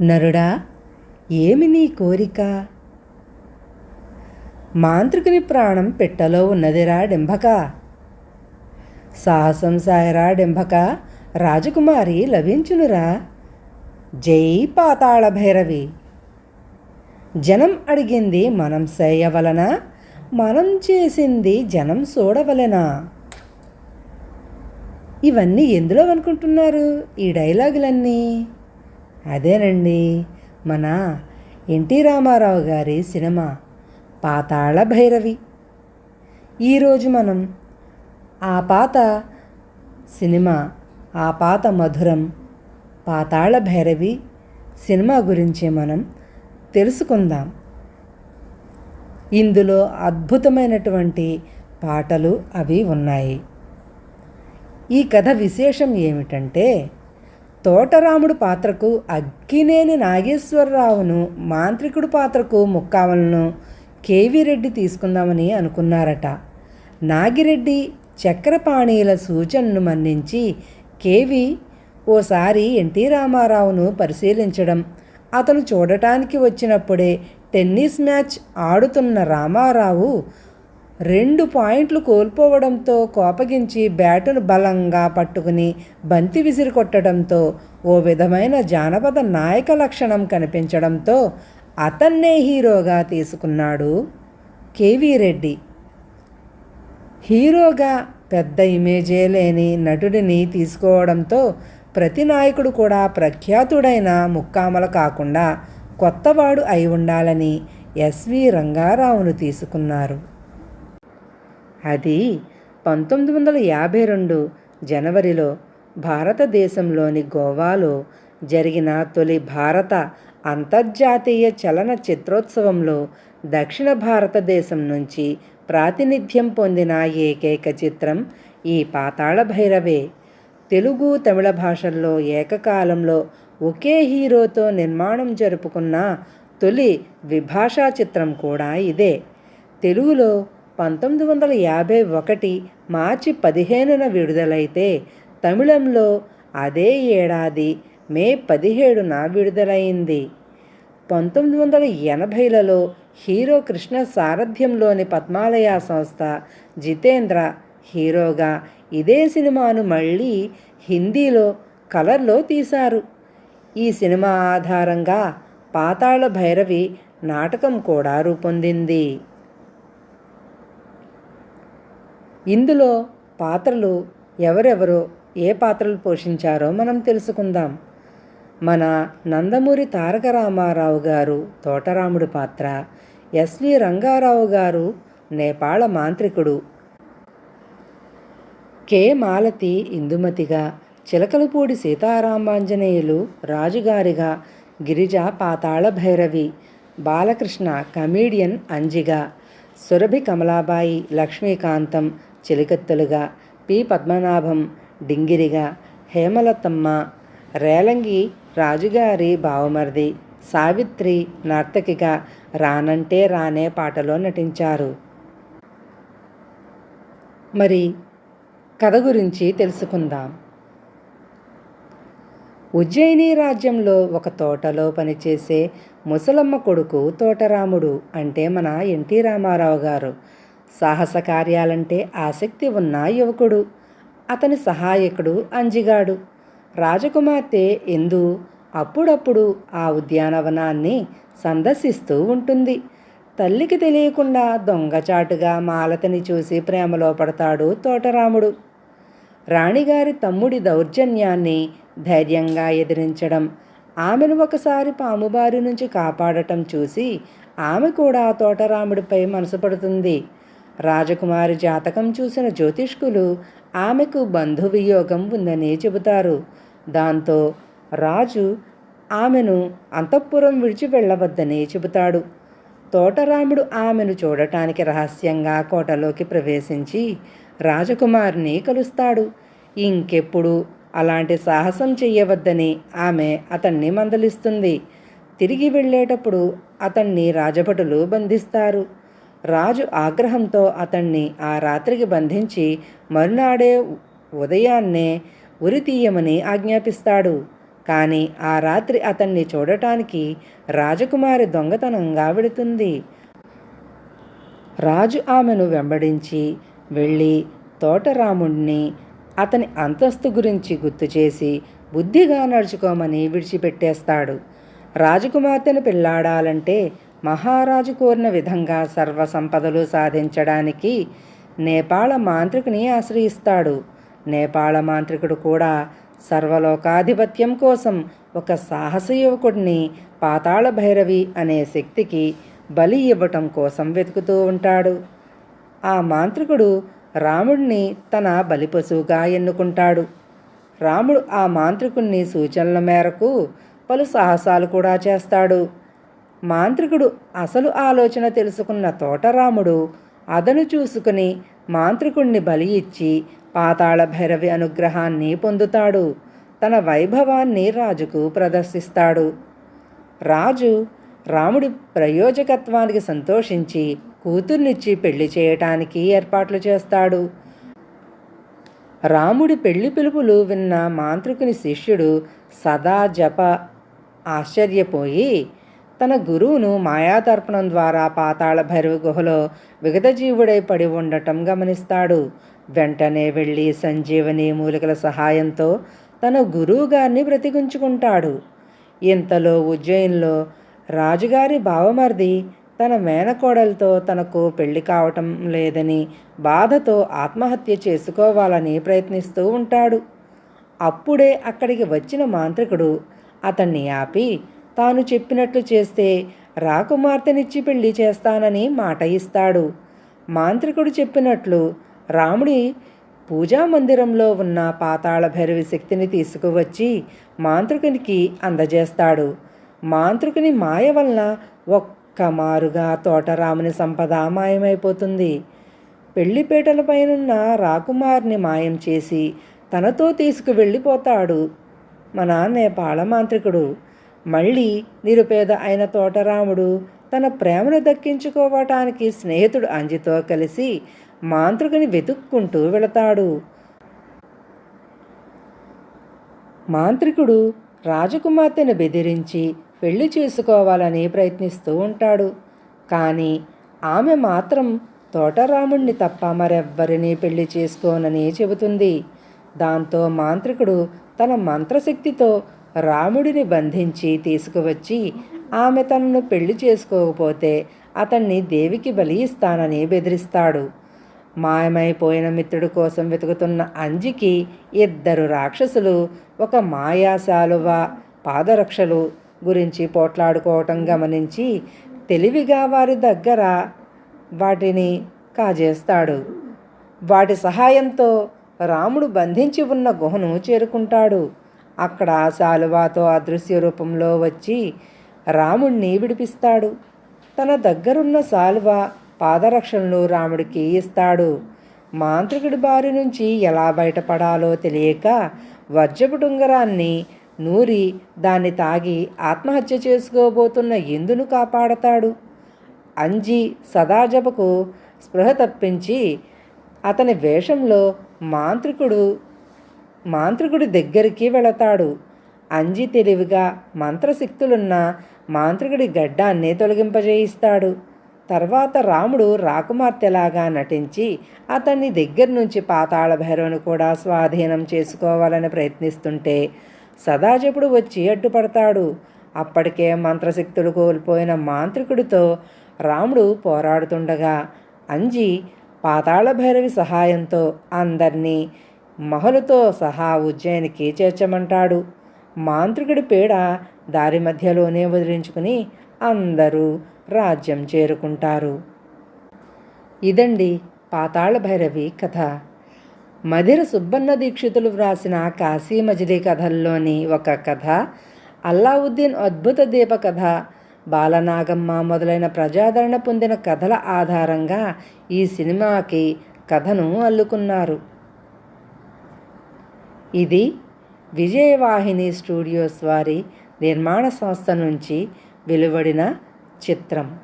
నరుడా ఏమి నీ కోరిక? మాంత్రికుని ప్రాణం పెట్టలో ఉన్నదిరా డెంభక సాహసం సాయరా డెంభక రాజకుమారి లభించునురా. జై పాతాళ భైరవి. జనం అడిగింది మనం చేయవలన మనం చేసింది జనం చూడవలెనా ఇవన్నీ ఎందులో అనుకుంటున్నారు ఈ డైలాగులన్నీ? అదేనండి. మన ఎన్టీ రామారావు గారి సినిమా పాతాళ భైరవి. ఈరోజు మనం ఆ పాత సినిమా ఆ పాత మధురం పాతాళ భైరవి సినిమా గురించి మనం తెలుసుకుందాం. ఇందులో అద్భుతమైనటువంటి పాటలు అవి ఉన్నాయి. ఈ కథ విశేషం ఏమిటంటే తోటరాముడు పాత్రకు అక్కినేని నాగేశ్వరరావును మాంత్రికుడు పాత్రకు ముక్కావలను కేవీ రెడ్డి తీసుకుందామని అనుకున్నారట. నాగిరెడ్డి చక్రపాణీల సూచనను మన్నించి కేవి ఓసారి ఎన్టీ రామారావును పరిశీలించడం. అతను చూడటానికి వచ్చినప్పుడే టెన్నిస్ మ్యాచ్ ఆడుతున్న రామారావు రెండు పాయింట్లు కోల్పోవడంతో కోపగించి బ్యాటును బలంగా పట్టుకుని బంతి విసిరి కొట్టడంతో ఓ విధమైన జానపద నాయక లక్షణం కనిపించడంతో అతన్నే హీరోగా తీసుకున్నాడు కేవీ రెడ్డి. హీరోగా పెద్ద ఇమేజే లేని నటుడిని తీసుకోవడంతో ప్రతి నాయకుడు కూడా ప్రఖ్యాతుడైన ముక్కామల కాకుండా కొత్తవాడు అయి ఉండాలని ఎస్వి రంగారావును తీసుకున్నారు. అది పంతొమ్మిది వందల యాభై రెండు జనవరిలో భారతదేశంలోని గోవాలో జరిగిన తొలి భారత అంతర్జాతీయ చలన చిత్రోత్సవంలో దక్షిణ భారతదేశం నుంచి ప్రాతినిధ్యం పొందిన ఏకైక చిత్రం ఈ పాతాళ భైరవే. తెలుగు తమిళ భాషల్లో ఏకకాలంలో ఒకే హీరోతో నిర్మాణం జరుపుకున్న తొలి ద్విభాషా చిత్రం కూడా ఇదే. తెలుగులో పంతొమ్మిది వందల యాభై ఒకటి మార్చి పదిహేనున విడుదలైతే తమిళంలో అదే ఏడాది మే పదిహేడున విడుదలైంది. పంతొమ్మిది వందల ఎనభైలలో హీరో కృష్ణ సారథ్యంలోని పద్మాలయ సంస్థ జితేంద్ర హీరోగా ఇదే సినిమాను మళ్ళీ హిందీలో కలర్లో తీశారు. ఈ సినిమా ఆధారంగా పాతాళ భైరవి నాటకం కూడా రూపొందింది. ఇందులో పాత్రలు ఎవరెవరో ఏ పాత్రలు పోషించారో మనం తెలుసుకుందాం. మన నందమూరి తారక రామారావు గారు తోటరాముడి పాత్ర ఎస్వి రంగారావు గారు నేపాళ మాంత్రికుడు. కె మాలతి ఇందుమతిగా చిలకలపూడి సీతారామాంజనేయులు రాజుగారిగా గిరిజ పాతాళ భైరవి బాలకృష్ణ కమీడియన్ అంజిగా సురభి కమలాబాయి లక్ష్మీకాంతం చిలికత్తులుగా పి. పద్మనాభం డింగిరిగా హేమలతమ్మ రేలంగి రాజుగారి బావమరిది సావిత్రి నర్తకిగా రానంటే రానే పాటలో నటించారు. మరి కథ గురించి తెలుసుకుందాం. ఉజ్జయిని రాజ్యంలో ఒక తోటలో పనిచేసే ముసలమ్మ కొడుకు తోటరాముడు అంటే మన ఎన్టీ రామారావు గారు. సాహస కార్యాలంటే ఆసక్తి ఉన్న యువకుడు. అతని సహాయకుడు అంజిగాడు. రాజకుమార్తె ఎందు అప్పుడప్పుడు ఆ ఉద్యానవనాన్ని సందర్శిస్తూ ఉంటుంది. తల్లికి తెలియకుండా దొంగచాటుగా మాలతని చూసి ప్రేమలో పడతాడు తోటరాముడు. రాణిగారి తమ్ముడి దౌర్జన్యాన్ని ధైర్యంగా ఎదిరించడం ఆమెను ఒకసారి పాముబారి నుంచి కాపాడటం చూసి ఆమె కూడా తోటరాముడిపై మనసు పడుతుంది. రాజకుమారి జాతకం చూసిన జ్యోతిష్కులు ఆమెకు బంధువియోగం ఉందని చెబుతారు. దాంతో రాజు ఆమెను అంతఃపురం విడిచి వెళ్ళవద్దని చెబుతాడు. తోటరాముడు ఆమెను చూడటానికి రహస్యంగా కోటలోకి ప్రవేశించి రాజకుమారిని కలుస్తాడు. ఇంకెప్పుడు అలాంటి సాహసం చెయ్యవద్దని ఆమె అతన్ని మందలిస్తుంది. తిరిగి వెళ్ళేటప్పుడు అతన్ని రాజభటులు బంధిస్తారు. రాజు ఆగ్రహంతో అతన్ని ఆ రాత్రికి బంధించి మరునాడే ఉదయాన్నే ఉరి తీయమని ఆజ్ఞాపిస్తాడు. కానీ ఆ రాత్రి అతన్ని చూడటానికి రాజకుమారి దొంగతనంగా వెడుతుంది. రాజు ఆమెను వెంబడించి వెళ్ళి తోటరాముణ్ణి అతని అంతస్తు గురించి గుర్తు చేసి బుద్ధిగా నడుచుకోమని విడిచిపెట్టేస్తాడు. రాజకుమార్తెను పెళ్ళాడాలంటే మహారాజు కోరిన విధంగా సర్వ సంపదలు సాధించడానికి నేపాళ మాంత్రికుని ఆశ్రయిస్తాడు. నేపాళ మాంత్రికుడు కూడా సర్వలోకాధిపత్యం కోసం ఒక సాహస యువకుడిని పాతాళ భైరవి అనే శక్తికి బలి ఇవ్వటం కోసం వెతుకుతూ ఉంటాడు. ఆ మాంత్రికుడు రాముడిని తన బలి పశువుగా ఎన్నుకుంటాడు. రాముడు ఆ మాంత్రికుణ్ణి సూచనల మేరకు పలు సాహసాలు కూడా చేస్తాడు. మాంత్రికుడు అసలు ఆలోచన తెలుసుకున్న తోటరాముడు అదను చూసుకుని మాంత్రికుణ్ణి బలి ఇచ్చి పాతాళ భైరవి అనుగ్రహాన్ని పొందుతాడు. తన వైభవాన్ని రాజుకు ప్రదర్శిస్తాడు. రాజు రాముడి ప్రయోజకత్వానికి సంతోషించి కూతుర్నిచ్చి పెళ్ళి చేయటానికి ఏర్పాట్లు చేస్తాడు. రాముడి పెళ్ళి పిలుపులు విన్న మాంత్రికుని శిష్యుడు సదా జప ఆశ్చర్యపోయి తన గురువును మాయాతర్పణం ద్వారా పాతాళ భైరవ గుహలో విగతజీవుడై పడి ఉండటం గమనిస్తాడు. వెంటనే వెళ్ళి సంజీవని మూలికల సహాయంతో తన గురువుగారిని బ్రతికించుకుంటాడు ఇంతలో ఉజ్జయిన్లో రాజుగారి బావమర్ది తన మేనకోడలతో తనకు పెళ్ళి కావటం లేదని బాధతో ఆత్మహత్య చేసుకోవాలని ప్రయత్నిస్తూ ఉంటాడు. అప్పుడే అక్కడికి వచ్చిన మాంత్రికుడు అతన్ని ఆపి తాను చెప్పినట్లు చేస్తే రాకుమార్తెనిచ్చి పెళ్ళి చేస్తానని మాట ఇస్తాడు. మాంత్రికుడు చెప్పినట్లు రాముడి పూజా మందిరంలో ఉన్న పాతాళ భైరవి శక్తిని తీసుకువచ్చి మాంత్రికునికి అందజేస్తాడు. మాంత్రికుని మాయ వలన ఒక్క మారుగా తోటరాముని సంపద మాయమైపోతుంది. పెళ్ళిపేటలపైనున్న రాకుమార్ని మాయం చేసి తనతో తీసుకువెళ్ళిపోతాడు మన నేపాళ మాంత్రికుడు. మళ్ళీ నిరుపేద అయిన తోటరాముడు తన ప్రేమను దక్కించుకోవటానికి స్నేహితుడు అంజితో కలిసి మాంత్రికుని వెతుక్కుంటూ వెళతాడు. మాంత్రికుడు రాజకుమార్తెను బెదిరించి పెళ్ళి చేసుకోవాలని ప్రయత్నిస్తూ ఉంటాడు. కానీ ఆమె మాత్రం తోటరాముణ్ణి తప్ప మరెవ్వరినీ పెళ్ళి చేసుకోనని చెబుతుంది. దాంతో మాంత్రికుడు తన మంత్రశక్తితో రాముడిని బంధించి తీసుకువచ్చి ఆమె తనను పెళ్ళి చేసుకోకపోతే అతన్ని దేవికి బలి ఇస్తానని బెదిరిస్తాడు. మాయమైపోయిన మిత్రుడు కోసం వెతుకుతున్న అంజికి ఇద్దరు రాక్షసులు ఒక మాయాశాలువ పాదరక్షలు గురించి పోట్లాడుకోవటం గమనించి తెలివిగా వారి దగ్గర వాటిని కాజేస్తాడు. వాటి సహాయంతో రాముడు బంధించి ఉన్న గుహను చేరుకుంటాడు. అక్కడ శాలువాతో అదృశ్య రూపంలో వచ్చి రాముణ్ణి విడిపిస్తాడు. తన దగ్గరున్న శాలువ పాదరక్షలను రాముడికి ఇస్తాడు. మాంత్రికుడి బారి నుంచి ఎలా బయటపడాలో తెలియక వజ్రపు డుంగరాన్ని నూరి దాన్ని తాగి ఆత్మహత్య చేసుకోబోతున్న ఎందును కాపాడతాడు. అంజి సదాజపకు స్పృహ తప్పించి అతని వేషంలో మాంత్రికుడు మాంత్రికుడి దగ్గరికి వెళతాడు. అంజి తెలివిగా మంత్రశక్తులున్న మాంత్రికుడి గడ్డాన్ని తొలగింపజేయిస్తాడు. తర్వాత రాముడు రాకుమార్తెలాగా నటించి అతన్ని దగ్గర నుంచి పాతాళ భైరవుని కూడా స్వాధీనం చేసుకోవాలని ప్రయత్నిస్తుంటే సదాజపుడు వచ్చి అడ్డుపడతాడు. అప్పటికే మంత్రశక్తులు కోల్పోయిన మాంత్రికుడితో రాముడు పోరాడుతుండగా అంజి పాతాళ భైరవి సహాయంతో అందరినీ మహలుతో సహా ఉజ్జయినికి చేర్చమంటాడు. మాంత్రికుడి పీడ దారి మధ్యలోనే వదిలించుకుని అందరూ రాజ్యం చేరుకుంటారు. ఇదండి పాతాళ భైరవి కథ. మధిర సుబ్బన్న దీక్షితులు వ్రాసిన కాశీ మజిలీ కథల్లోని ఒక కథ అల్లావుద్దీన్ అద్భుత దీప కథ బాలనాగమ్మ మొదలైన ప్రజాదరణ పొందిన కథల ఆధారంగా ఈ సినిమాకి కథను అల్లుకున్నారు. ఇది విజయవాహిని స్టూడియోస్ వారి నిర్మాణ సంస్థ నుంచి వెలువడిన చిత్రం.